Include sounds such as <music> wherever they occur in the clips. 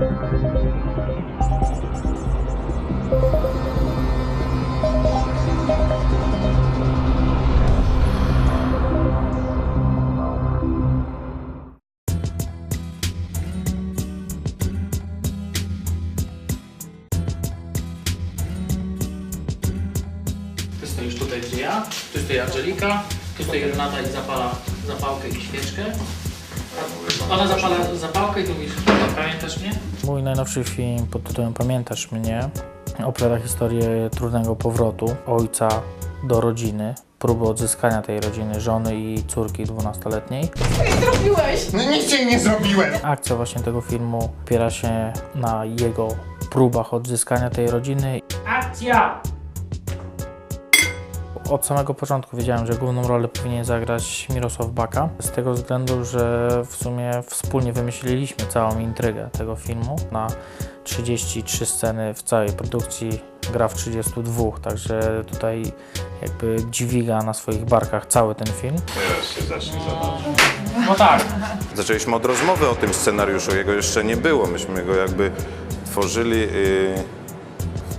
Ty stoisz tutaj, gdzie ja, tu stoi Angelika, tu stoi Renata i zapala zapałkę i świeczkę. Ona zapala zapałkę i tu mówisz, pamiętasz mnie? Mój najnowszy film pod tytułem Pamiętasz mnie opowiada historię trudnego powrotu ojca do rodziny, próby odzyskania tej rodziny, żony i córki 12-letniej. No nic jej nie zrobiłem! Akcja właśnie tego filmu opiera się na jego próbach odzyskania tej rodziny. Akcja! Od samego początku wiedziałem, że główną rolę powinien zagrać Mirosław Baka. Z tego względu, że w sumie wspólnie wymyśliliśmy całą intrygę tego filmu. Na 33 sceny w całej produkcji gra w 32, także tutaj jakby dźwiga na swoich barkach cały ten film. Teraz się zacznie zabawa. No tak, Zaczęliśmy od rozmowy o tym scenariuszu, jego jeszcze nie było. Myśmy go jakby tworzyli y,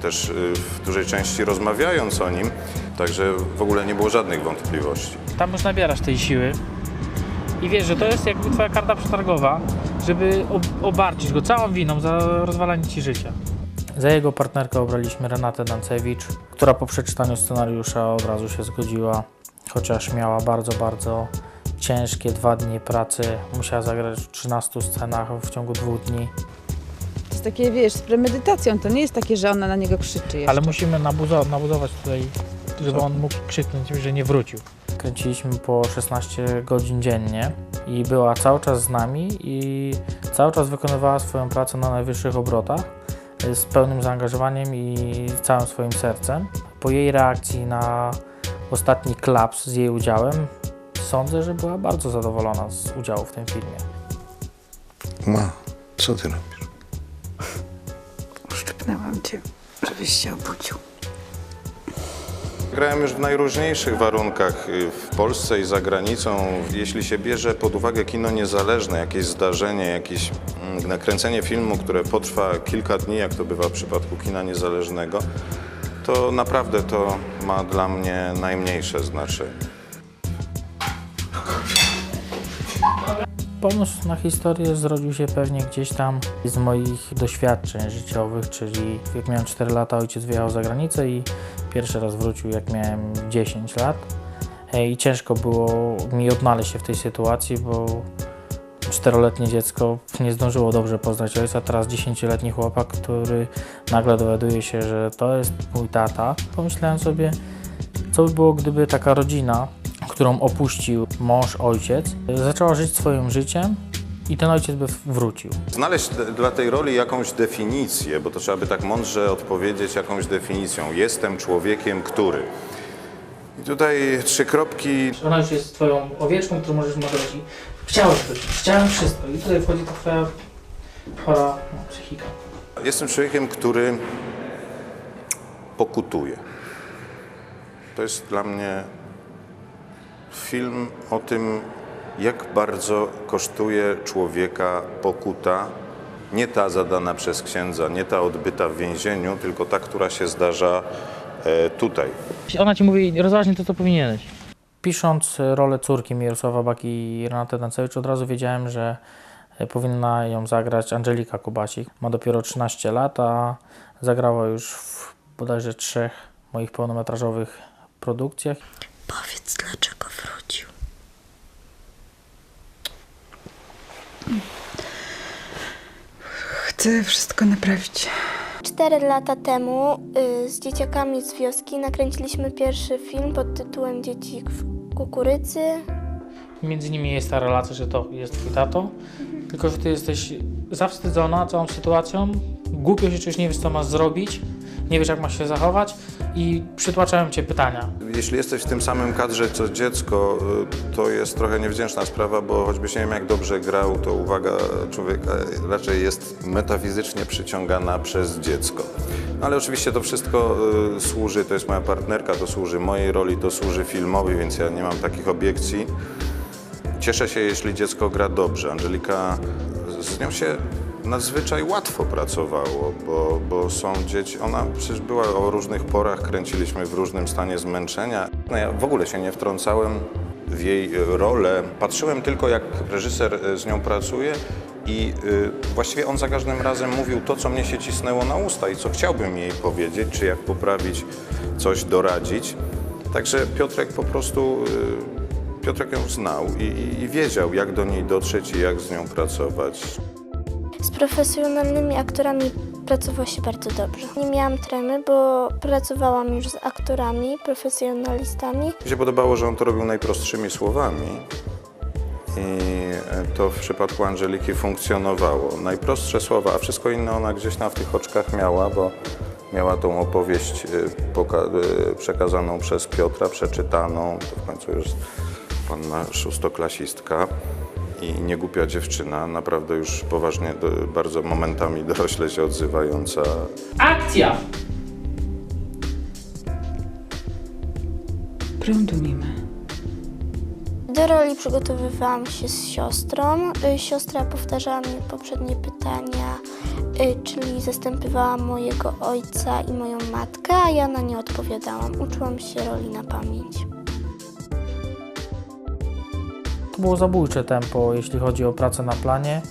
też y, w dużej części rozmawiając o nim, także w ogóle nie było żadnych wątpliwości. tam już nabierasz tej siły i wiesz, że to jest jakby twoja karta przetargowa, żeby ob- obarczyć go całą winą za rozwalanie ci życia. Za jego partnerkę obraliśmy Renatę Dancewicz, która po przeczytaniu scenariusza od razu się zgodziła, chociaż miała bardzo, bardzo ciężkie dwa dni pracy. Musiała zagrać w 13 scenach w ciągu dwóch dni, jest takie, wiesz, z premedytacją. To nie jest takie, że ona na niego krzyczy jeszcze. ale musimy nabuzo- nabudować tutaj, żeby on mógł krzyknąć, że nie wrócił. Kręciliśmy po 16 godzin dziennie i była cały czas z nami i cały czas wykonywała swoją pracę na najwyższych obrotach y, z pełnym zaangażowaniem i całym swoim sercem. Po jej reakcji na ostatni klaps z jej udziałem sądzę, że była bardzo zadowolona z udziału w tym filmie. Ma, co ty robisz? Szczypnęłam cię, żebyś się obudził. Grałem już w najróżniejszych warunkach y, w Polsce i za granicą. Jeśli się bierze pod uwagę kino niezależne, jakieś zdarzenie, jakieś mm, nakręcenie filmu, które potrwa kilka dni, jak to bywa w przypadku kina niezależnego, to naprawdę to ma dla mnie najmniejsze znaczenie. Pomysł na historię zrodził się pewnie gdzieś tam z moich doświadczeń życiowych, czyli jak miałem 4 lata, ojciec wyjechał za granicę i pierwszy raz wrócił jak miałem 10 lat. E, I ciężko było mi odnaleźć się w tej sytuacji, bo czteroletnie dziecko nie zdążyło dobrze poznać ojca, teraz 10-letni chłopak, który nagle dowiaduje się, że to jest mój tata. Pomyślałem sobie, co by było, gdyby taka rodzina, którą opuścił mąż, ojciec, zaczęła żyć swoim życiem i ten ojciec by wrócił. Znaleźć dla tej roli jakąś definicję, bo to trzeba by tak mądrze odpowiedzieć jakąś definicją. Jestem człowiekiem, który. I tutaj trzy kropki. Ona już jest twoją owieczką, którą możesz modlować i chciałem wrócić, chciałem wszystko i tutaj wchodzi ta twoja chora no, psychika. Jestem człowiekiem, który pokutuje. To jest dla mnie film o tym, jak bardzo kosztuje człowieka pokuta. Nie ta zadana przez księdza, nie ta odbyta w więzieniu, tylko ta, która się zdarza e, tutaj. Ona ci mówi, rozważnie to, co powinieneś. Pisząc rolę córki Mirosława Baki i Renaty Dancewicz, od razu wiedziałem, że e, powinna ją zagrać Angelika Kubasik. Ma dopiero 13 lat, a zagrała już w bodajże trzech moich pełnometrażowych produkcjach. Powiedz, dlaczego wrócił. Chcę wszystko naprawić. Cztery lata temu y, z dzieciakami z wioski nakręciliśmy pierwszy film pod tytułem Dzieci w kukurydzy. Między nimi jest ta relacja, że to jest twój tato, tylko że ty jesteś zawstydzona całą sytuacją, głupio się czujesz, nie wiesz co masz zrobić, nie wiesz jak masz się zachować i przytłaczają cię pytania. Jeśli jesteś w tym samym kadrze co dziecko, y, to jest trochę niewdzięczna sprawa, bo choćbyś nie wiem jak dobrze grał, to uwaga człowieka raczej jest metafizycznie przyciągana przez dziecko. No, Ale oczywiście to wszystko y, służy, to jest moja partnerka, to służy mojej roli, to służy filmowi, więc ja nie mam takich obiekcji. Cieszę się, jeśli dziecko gra dobrze. Angelika, z nią się nadzwyczaj łatwo pracowało, bo, bo są dzieci, ona przecież była o różnych porach, kręciliśmy w różnym stanie zmęczenia. No ja w ogóle się nie wtrącałem w jej e, rolę, patrzyłem tylko jak reżyser e, z nią pracuje i y, właściwie on za każdym razem mówił to, co mnie się cisnęło na usta i co chciałbym jej powiedzieć, czy jak poprawić, coś doradzić. Także Piotrek po prostu, Piotrek ją znał i, i, i wiedział, jak do niej dotrzeć i jak z nią pracować. Z profesjonalnymi aktorami pracowało się bardzo dobrze. Nie miałam tremy, bo pracowałam już z aktorami, profesjonalistami. Mi się podobało, że on to robił najprostszymi słowami i to w przypadku Angeliki funkcjonowało. Najprostsze słowa, a wszystko inne ona gdzieś tam w tych oczkach miała, bo miała tą opowieść poka- e, przekazaną przez Piotra, przeczytaną, to w końcu już panna szóstoklasistka i niegłupia dziewczyna, naprawdę już poważnie, do, bardzo momentami <laughs> dorośle się odzywająca. Akcja! Prądu nie ma. Do roli przygotowywałam się z siostrą. Y, Siostra powtarzała mi poprzednie pytania, y, czyli zastępowała mojego ojca i moją matkę, a ja na nie odpowiadałam. Uczyłam się roli na pamięć. Było zabójcze tempo, jeśli chodzi o pracę na planie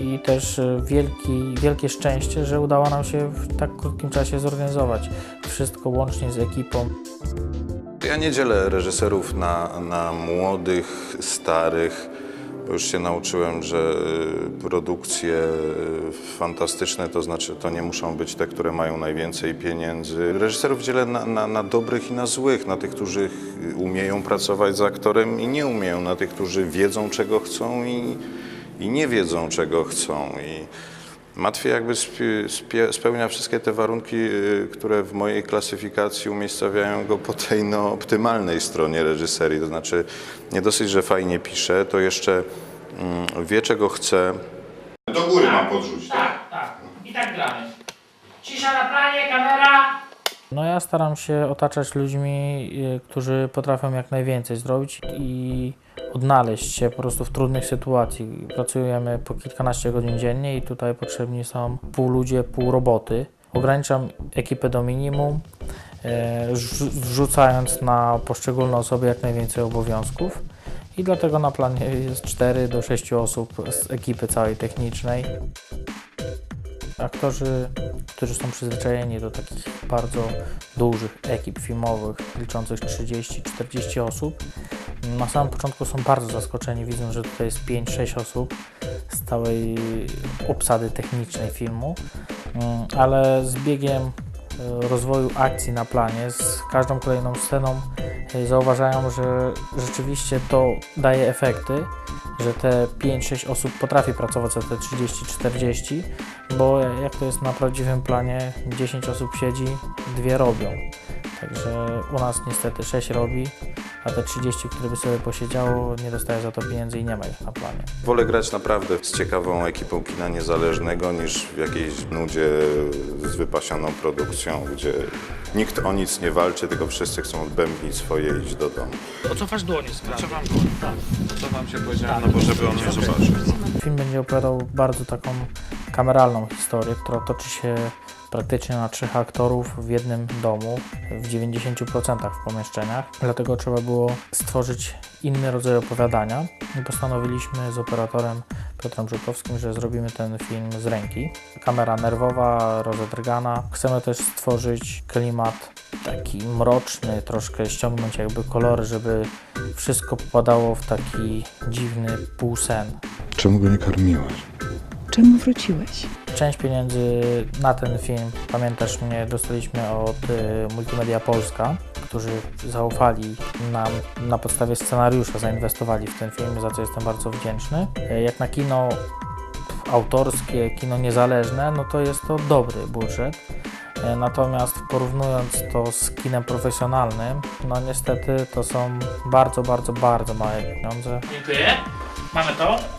i też e, wielki, wielkie szczęście, że udało nam się w tak krótkim czasie zorganizować wszystko łącznie z ekipą. Ja nie dzielę reżyserów na, na młodych, starych, już się nauczyłem, że y, produkcje y, fantastyczne to znaczy to nie muszą być te, które mają najwięcej pieniędzy. Reżyserów dzielę na, na, na dobrych i na złych, na tych, którzy umieją pracować z aktorem i nie umieją, na tych, którzy wiedzą, czego chcą i, i nie wiedzą, czego chcą. I, Matwie jakby spełnia wszystkie te warunki, y, które w mojej klasyfikacji umiejscawiają go po tej no, optymalnej stronie reżyserii. To znaczy nie dosyć, że fajnie pisze, to jeszcze mm, wie czego chce. Do góry mam podrzucić. Tak, tak. I tak gramy. Cisza na planie, kamera. No ja staram się otaczać ludźmi, y, którzy potrafią jak najwięcej zrobić i odnaleźć się po prostu w trudnych sytuacji. Pracujemy po kilkanaście godzin dziennie i tutaj potrzebni są pół ludzie, pół roboty. Ograniczam ekipę do minimum, e, wrzu- wrzucając na poszczególne osoby jak najwięcej obowiązków. I dlatego na planie jest 4 do 6 osób z ekipy całej technicznej. Aktorzy, którzy są przyzwyczajeni do takich bardzo dużych ekip filmowych, liczących 30-40 osób, na samym początku są bardzo zaskoczeni, widząc, że tutaj jest 5-6 osób z całej obsady technicznej filmu, Mm, ale z biegiem e, rozwoju akcji na planie, z każdą kolejną sceną e, zauważają, że rzeczywiście to daje efekty, że te 5-6 osób potrafi pracować za te 30-40, bo jak to jest na prawdziwym planie, 10 osób siedzi, dwie robią. Także u nas niestety 6 robi, a te 30, które by sobie posiedziało, nie dostaje za to pieniędzy i nie ma ich na planie. Wolę grać naprawdę z ciekawą ekipą kina niezależnego niż w jakiejś nudzie z wypasioną produkcją, gdzie nikt o nic nie walczy, tylko wszyscy chcą odbębnić swoje i iść do domu. Cofasz dłonie z kranu. wam Co wam się powiedziałem, no bo żeby on nie zobaczył. Film będzie opowiadał bardzo taką kameralną historię, która toczy się praktycznie na trzech aktorów w jednym domu, w 90% w pomieszczeniach. Dlatego trzeba było stworzyć inny rodzaj opowiadania i postanowiliśmy z operatorem Piotrem Żukowskim, że zrobimy ten film z ręki. Kamera nerwowa, rozedrgana. Chcemy też stworzyć klimat taki mroczny, troszkę ściągnąć jakby kolory, żeby wszystko popadało w taki dziwny półsen. Czemu go nie karmiłaś? Czemu wróciłeś? Część pieniędzy na ten film, pamiętasz mnie, dostaliśmy od y, Multimedia Polska, którzy zaufali nam na podstawie scenariusza, zainwestowali w ten film, za co jestem bardzo wdzięczny. Y, Jak na kino autorskie, kino niezależne, no to jest to dobry budżet. Y, Natomiast porównując to z kinem profesjonalnym, no niestety to są bardzo, bardzo, bardzo małe pieniądze. Dziękuję. Mamy to.